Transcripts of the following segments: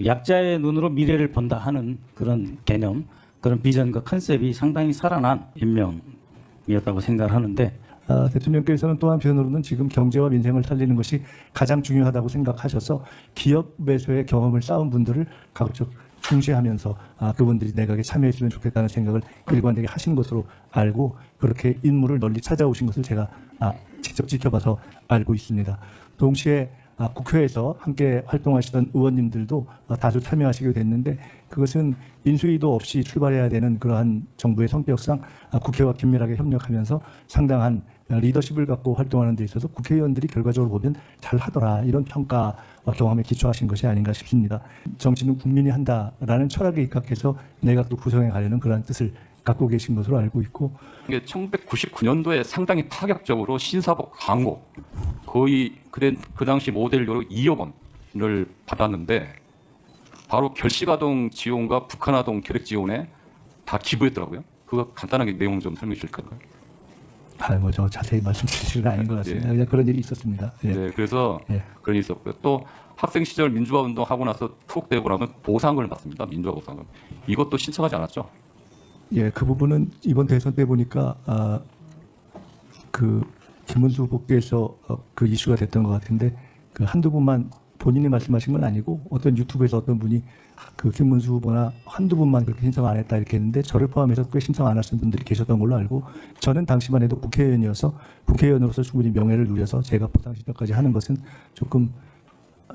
그 약자의 눈으로 미래를 본다 하는 그런 개념, 그런 비전과 컨셉이 상당히 살아난 임명이었다고 생각을 하는데 아, 대통령께서는 또 한편으로는 지금 경제와 민생을 살리는 것이 가장 중요하다고 생각하셔서 기업에서의 경험을 쌓은 분들을 가급적 중시하면서 아, 그분들이 내각에 참여했으면 좋겠다는 생각을 일관되게 하신 것으로 알고 그렇게 인물을 널리 찾아오신 것을 제가 아, 직접 지켜봐서 알고 있습니다. 동시에 아, 국회에서 함께 활동하시던 의원님들도 어, 다수 참여하시게 됐는데 그것은 인수위도 없이 출발해야 되는 그러한 정부의 성격상 아, 국회와 긴밀하게 협력하면서 상당한 어, 리더십을 갖고 활동하는 데 있어서 국회의원들이 결과적으로 보면 잘 하더라 이런 평가와 경험에 기초하신 것이 아닌가 싶습니다. 정치는 국민이 한다라는 철학에 입각해서 내각도 구성해 가려는 그러한 뜻을 갖고 계신 것으로 알고 있고 이게 1999년도에 상당히 파격적으로 신사복 광고 거의 그때 그 당시 모델료로 2억 원을 받았는데 바로 결시가동 지원과 북한아동 결핵 지원에 다 기부했더라고요. 그거 간단하게 내용 좀 설명해 주실 까요 아, 뭐저 자세히 말씀드릴 건 아닌 것 같습니다. 그냥 그런 일이 있었습니다. 예. 네, 그래서 예. 그런 일이 있었고요. 또 학생 시절 민주화 운동 하고 나서 툭 되고 나면 보상을 받습니다. 민주화 보상을. 이것도 신청하지 않았죠? 예, 그 부분은 이번 대선 때 보니까 아, 그 김문수 후보께서 어, 그 이슈가 됐던 것 같은데 그 한두 분만 본인이 말씀하신 건 아니고 어떤 유튜브에서 어떤 분이 그 김문수 후보나 한두 분만 그렇게 신청 안 했다 이렇게 했는데 저를 포함해서 꽤 신청 안 하신 분들이 계셨던 걸로 알고 저는 당시만 해도 국회의원이어서 국회의원으로서 충분히 명예를 누려서 제가 보상 신청까지 하는 것은 조금 어,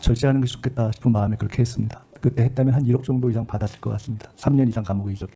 절제하는 게 좋겠다 싶은 마음에 그렇게 했습니다. 그때 했다면 한 1억 정도 이상 받았을 것 같습니다. 3년 이상 감옥에 있었기